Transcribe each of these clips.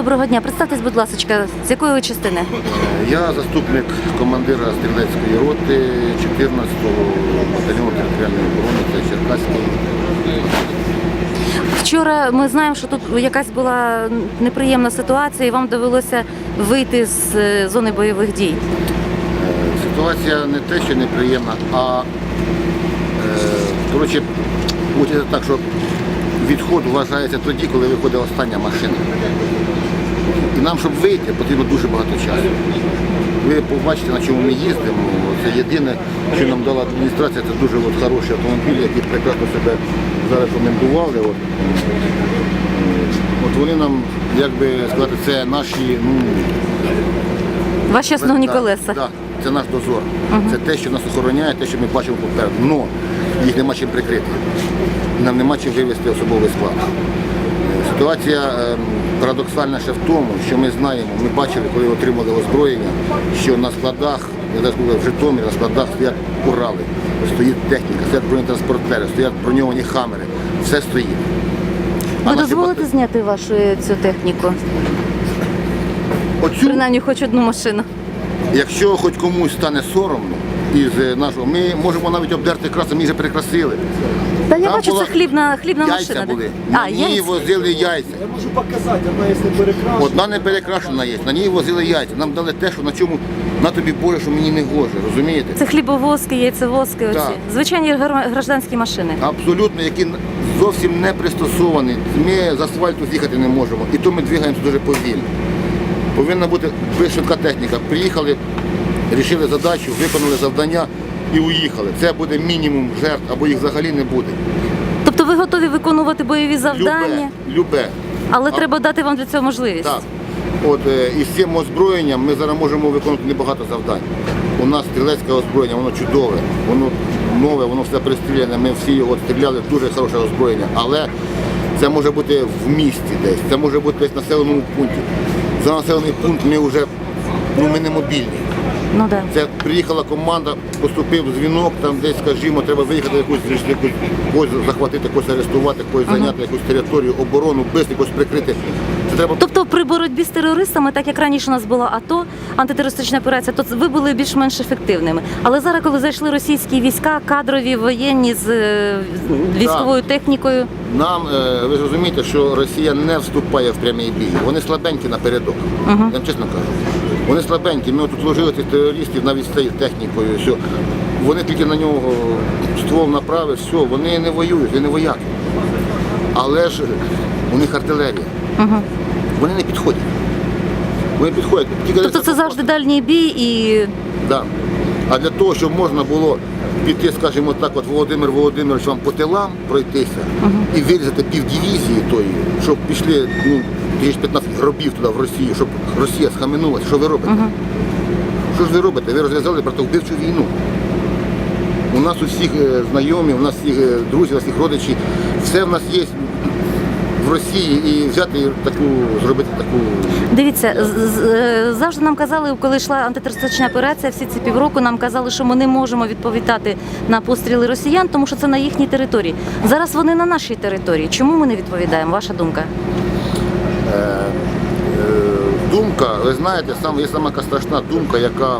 Доброго дня. Представтесь, будь ласка, з якої ви частини? Я заступник командира стрілецької роти 14-го батальйону територіальної оборони, це Черкаський. Вчора ми знаємо, що тут якась була неприємна ситуація, і вам довелося вийти з е, зони бойових дій. Е, Ситуація не те, що неприємна, а е, коротше, так, що відход вважається тоді, коли виходить остання машина. І нам, щоб вийти, потрібно дуже багато часу. Ви побачите, на чому ми їздимо. Це єдине, що нам дала адміністрація, це дуже от, хороші автомобілі, які прекрасно себе зарекомендували. От, от вони нам, як би сказати, це наші, ну, Ваші основні колеса. Так, це наш дозор. Це те, що нас охороняє, те, що ми бачимо попереду. Но їх нема чим прикрити. Нам нема чим вивезти особовий склад. Е, Ситуація ем, парадоксальна ще в тому, що ми знаємо, ми бачили, коли отримали озброєння, що на складах, в Житомирі на складах стоять Урали, стоїть техніка, стоять бронетранспортери, стоять броньовані хамери. Все стоїть. А Ви дозволите бата- зняти вашу е, цю техніку? Оцю Принаймні, хоч одну машину. Якщо хоч комусь стане соромно із е, нашого, ми можемо навіть обдерти красу, ми вже перекрасили. Та я Там бачу, була- це хлібна, хлібна яйця машина. були. А, На ній яйця. возили яйця. Я можу показати, одна є не перекрашена. Одна не перекрашена є, на ній возили яйця. Нам дали те, що на чому на тобі боле, що мені не гоже, розумієте? Це хлібовозки, яйцевозки, оці. Так. Звичайні гражданські машини. Абсолютно, які зовсім не пристосовані. Ми з асфальту з'їхати не можемо. І то ми двигаємося дуже повільно. Повинна бути швидка техніка. Приїхали, рішили задачу, виконали завдання і уїхали. Це буде мінімум жертв, або їх взагалі не буде. Тобто ви готові виконувати бойові завдання, Любе, любе. але А- треба дати вам для цього можливість. Так. От е, із цим озброєнням ми зараз можемо виконувати небагато завдань. У нас стрілецьке озброєння, воно чудове, воно нове, воно все пристріляне. Ми всі його стріляли, дуже хороше озброєння. Але це може бути в місті десь, це може бути десь в населеному пункті. За населений пункт ми вже ну, ми не мобільні. Ну да. Це приїхала команда, поступив дзвінок, там десь, скажімо, треба виїхати якусь, якусь когось захватити, когось арестувати, когось зайняти якусь територію, оборону, бити, когось прикрити. Це треба Тобто при боротьбі з терористами, так як раніше у нас була АТО, антитерористична операція, то ви були більш-менш ефективними. Але зараз, коли зайшли російські війська, кадрові, воєнні з е, військовою технікою, Нам, е, ви ж розумієте, що Росія не вступає в прямий бій. Вони слабенькі напередок. Я вам чесно кажу. Вони слабенькі. Ми тут ложили цих терористів навіть з цією технікою. Все. Вони тільки на нього ствол направив, все, вони не воюють, вони не вояки. Але ж у них артилерія. Вони не підходять. Вони підходять. Тільки тобто це завжди дальній бій і Да. А для того, щоб можна було піти, скажімо так, от Володимир Володимирович вам по тилам пройтися і вирізати півдивізії тої, щоб пішли ну, 15 гробів туди в Росію, щоб Росія схаменулася. Що ви робите? Що ж ви робите? Ви розв'язали братовбивчу війну. У нас у всіх е, знайомі, у нас всіх е, друзів, у нас всіх родичі, все в нас є в Росії і взяти таку, зробити таку. дивіться, е, завжди нам казали, коли йшла антитерористична операція, всі ці півроку нам казали, що ми не можемо відповідати на постріли росіян, тому що це на їхній території. Зараз вони на нашій території. Чому ми не відповідаємо? Ваша думка? Е, думка, ви знаєте, сам, є сама страшна думка, яка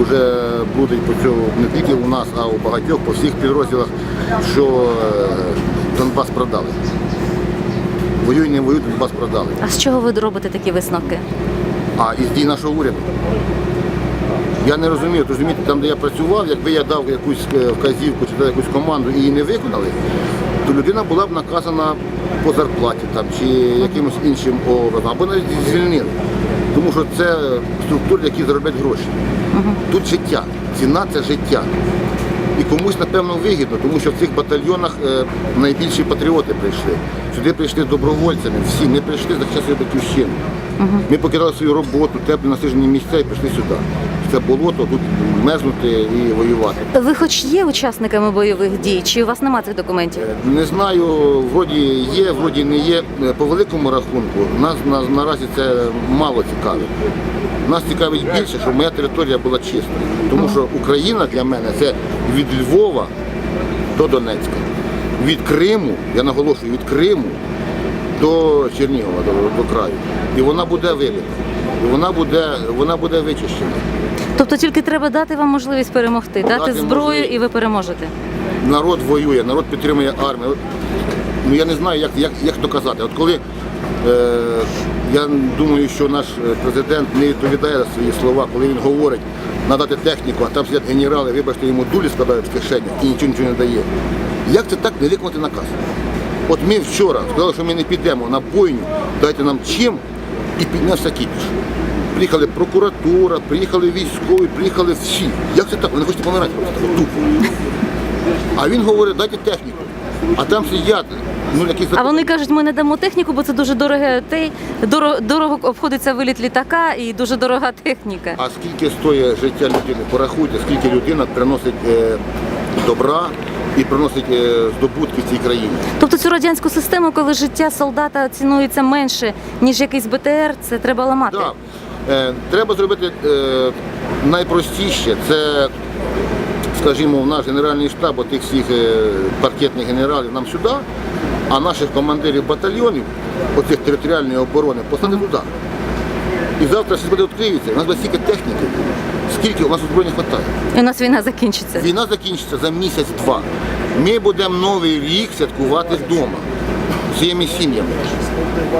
вже буде по цьому не тільки у нас, а у багатьох, по всіх підрозділах, що е, Донбас продали. Воюй, не воюй, Донбас продали. А з чого ви робите такі висновки? А із дій нашого уряду. Я не розумію, розумієте, там, де я працював, якби я дав якусь е, вказівку чи дав якусь команду і її не виконали, то людина була б наказана по зарплаті там, чи якимось іншим образом, або навіть звільнили. Тому що це структури, які зароблять гроші. Тут життя, ціна це життя. І комусь, напевно, вигідно, тому що в цих батальйонах е, найбільші патріоти прийшли. Сюди прийшли добровольцями, всі. не прийшли за свою батьківщину. Ми покидали свою роботу, теплі насижені місця і прийшли сюди. Це болото, тут мерзнути і воювати. Ви хоч є учасниками бойових дій, чи у вас немає цих документів? Е, Не знаю, вроді є, вроді не є. Е, По великому рахунку нас на, наразі це мало цікавить. Нас цікавить більше, щоб моя територія була чиста. Тому що Україна для мене це від Львова до Донецька. Від Криму, я наголошую, від Криму до Чернігова, до, до краю. І вона буде вибита. І вона буде, вона буде вичищена. Тобто тільки треба дати вам можливість перемогти, дати Дати зброю можливість. і ви переможете. Народ воює, народ підтримує армію. От, Ну я не знаю, як, як, як доказати. От коли е, я думаю, що наш е, президент не відповідає за свої слова, коли він говорить надати техніку, а там сидять генерали, вибачте, йому дулі складають в кишені і нічого нічого не дає. Як це так не виконати наказ? От ми вчора сказали, що ми не підемо на бойню, дайте нам чим і піднявся кіпіш. Приїхали прокуратура, приїхали військові, приїхали всі. Як це так? Ви не хочете помирати просто тупо. А він говорить, дайте техніку. А там сидять, ну якісь А вони кажуть, ми не дамо техніку, бо це дуже дороге те, дорого, дорого обходиться виліт літака і дуже дорога техніка. А скільки стоїть життя людини? Порахуйте, скільки людина приносить е, добра і приносить е, здобутки в цій країні. Тобто цю радянську систему, коли життя солдата цінується менше, ніж якийсь БТР, це треба ламати. Так. Е, треба зробити е, найпростіше. Це, скажімо, в наш генеральний штаб от тих всіх паркетних генералів нам сюди, а наших командирів батальйонів, оцих територіальної оборони, посадити туди. І завтра щось буде відкриється. У нас буде стільки техніки, скільки у нас озброєння вистачає. І у нас війна закінчиться. Війна закінчиться за місяць-два. Ми будемо новий рік святкувати вдома своїми сім'ями.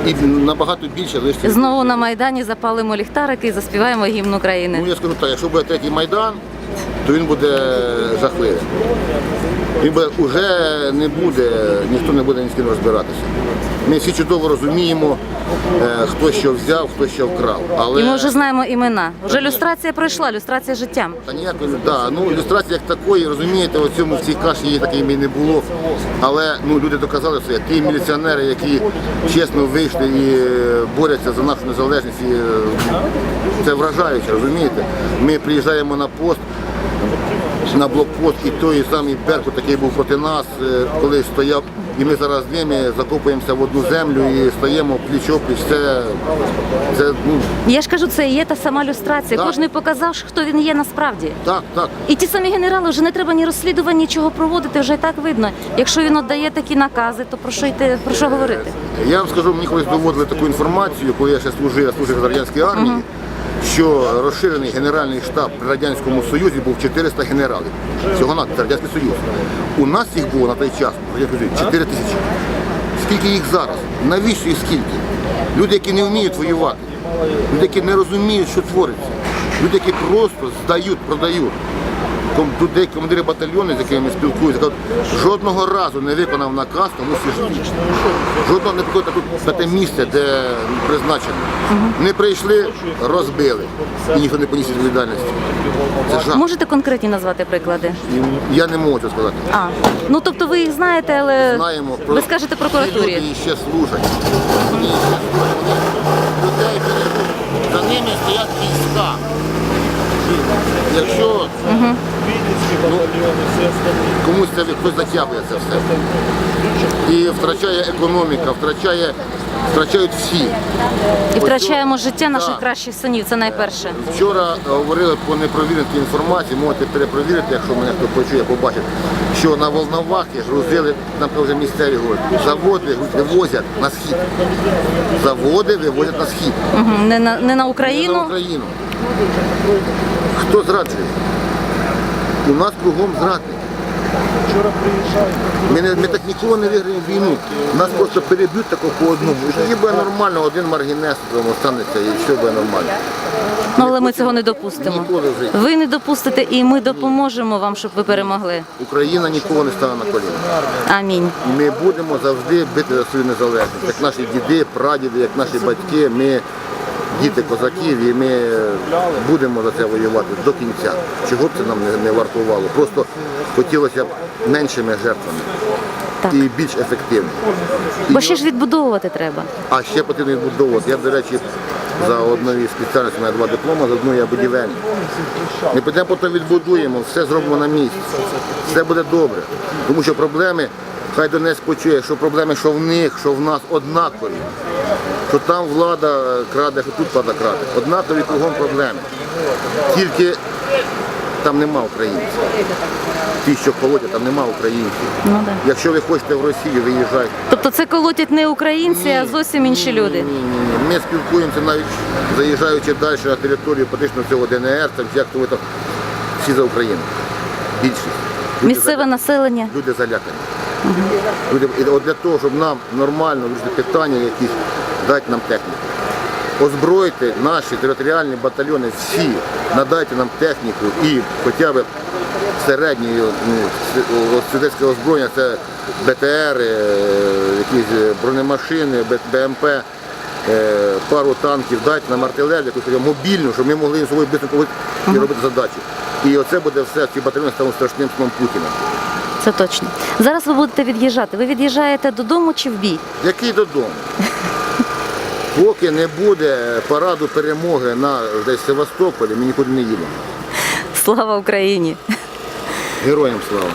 І набагато більше лише. Знову на Майдані запалимо ліхтарики і заспіваємо гімн Ну України. я скажу так, якщо буде третій майдан, то він буде жахливий. Він буде, уже не буде, ніхто не буде ні з ким розбиратися. Ми всі чудово розуміємо, е, хто що взяв, хто що вкрав. Але І ми вже знаємо імена. Вже люстрація пройшла, люстрація життям. Та ніякої, да, ну ілюстрації як такої, розумієте, в цьому в цій каші її такої не було. Але ну, люди доказали своє. Ті міліціонери, які чесно вийшли і е, борються за нашу незалежність, і, е, це вражаюче, розумієте? Ми приїжджаємо на пост, на блокпост, і той самий Беркут, який був проти нас, е, коли стояв, і ми зараз з ними закопуємося в одну землю і стаємо пліч-опліч. Це, це ну, Я ж кажу, це і є та сама люстрація. Так. Кожен показав, хто він є насправді. так, так. І ті самі генерали вже не треба ні розслідування, нічого проводити, вже і так видно. Якщо він віддає такі накази, то про що йти, про що говорити? Я вам скажу, мені колись доводили таку інформацію, коли я ще служив, я служив в радянській армії, що розширений генеральний штаб при Радянському Союзі був 400 генералів. Всього на Радянський Союз. У нас їх було на той час, я 4 тисячі. Скільки їх зараз? Навіщо і скільки? Люди, які не вміють воювати, люди, які не розуміють, що твориться, люди, які просто здають, продають. Деякі командири батальйону, з якими ми спілкуємося, кажуть, жодного разу не виконав наказ, тому всі. Жодного не приходить на те місце, де призначено. Не прийшли, розбили. І ніхто не поніс відповідальності. Це жах. Можете конкретні назвати приклади? Я не можу сказати. А ну тобто ви їх знаєте, але Знаємо ви скажете Ці прокуратурі. люди ще служать. Вони ще служать. Вони людей бережуть. За ними стоять війська. Якщо ну, комусь це хтось затягує це все. І втрачає економіка, втрачає, втрачають всі. І втрачаємо життя наших кращих синів. Це найперше. Вчора е, говорили по непровіреній інформації, можете перепровірити, якщо мене хто почує, побачить, що на Волновахі грузили, там вже місцеві говорять, заводи вивозять на схід. Заводи вивозять на схід. Не на не на Не на Україну. Хто зраджує? У нас кругом зрадник. Вчора. Ми, не, ми так ніколи не виграємо війну. Нас просто переб'ють тако по одному. І тоді буде нормально, один маргінес там останеться і все буде нормально. Ну але ми цього не допустимо. Ніколи в житті. Ви не допустите, і ми допоможемо вам, щоб ви перемогли. Україна ніколи не стане на коліна. Амінь. Ми будемо завжди бити за свою незалежність. Як наші діди, прадіди, як наші батьки, ми діти козаків, і ми будемо за це воювати до кінця. Чого б це нам не, вартувало. Просто хотілося б меншими жертвами Так. і більш ефективно. Бо ще ж відбудовувати треба. А ще потрібно відбудовувати. Я, до речі, за одною спеціальністю у мене два дипломи, за одну я будівельник. Ми підемо потім відбудуємо, все зробимо на місці. Все буде добре. Тому що проблеми, хай Донець почує, що проблеми, що в них, що в нас однакові. Що там влада краде, що тут влада краде. Однакові кругом проблеми. Тільки там нема українців. Ті, що колотять, там нема українців. Ну да. Якщо ви хочете в Росію, виїжджайте. Тобто це колотять не українці, а зовсім інші люди. Ні, ні, ні. Ми спілкуємося навіть заїжджаючи далі на територію фактично цього ДНР, там як то ви там всі за Україну. Більшість. Люди Місцеве залякані. населення. Люди залякані. Люди, і от для того, щоб нам нормально вирішити питання якісь, дати нам техніку. Озбройте наші територіальні батальйони всі, надайте нам техніку і хоча б середнє ну, с- о- стрілецьке озброєння, це БТР, е, якісь е, бронемашини, БМП, е, пару танків, дайте нам артилерію, якусь мобільну, щоб ми могли собою швидко і робити задачі. І оце буде все, ці батальйони стануть страшним сном Путіна. Це точно. Зараз ви будете від'їжджати. Ви від'їжджаєте додому чи в бій? Який додому? Поки не буде параду перемоги на десь Севастополі, ми нікуди не їдемо. Слава Україні! Героям слава!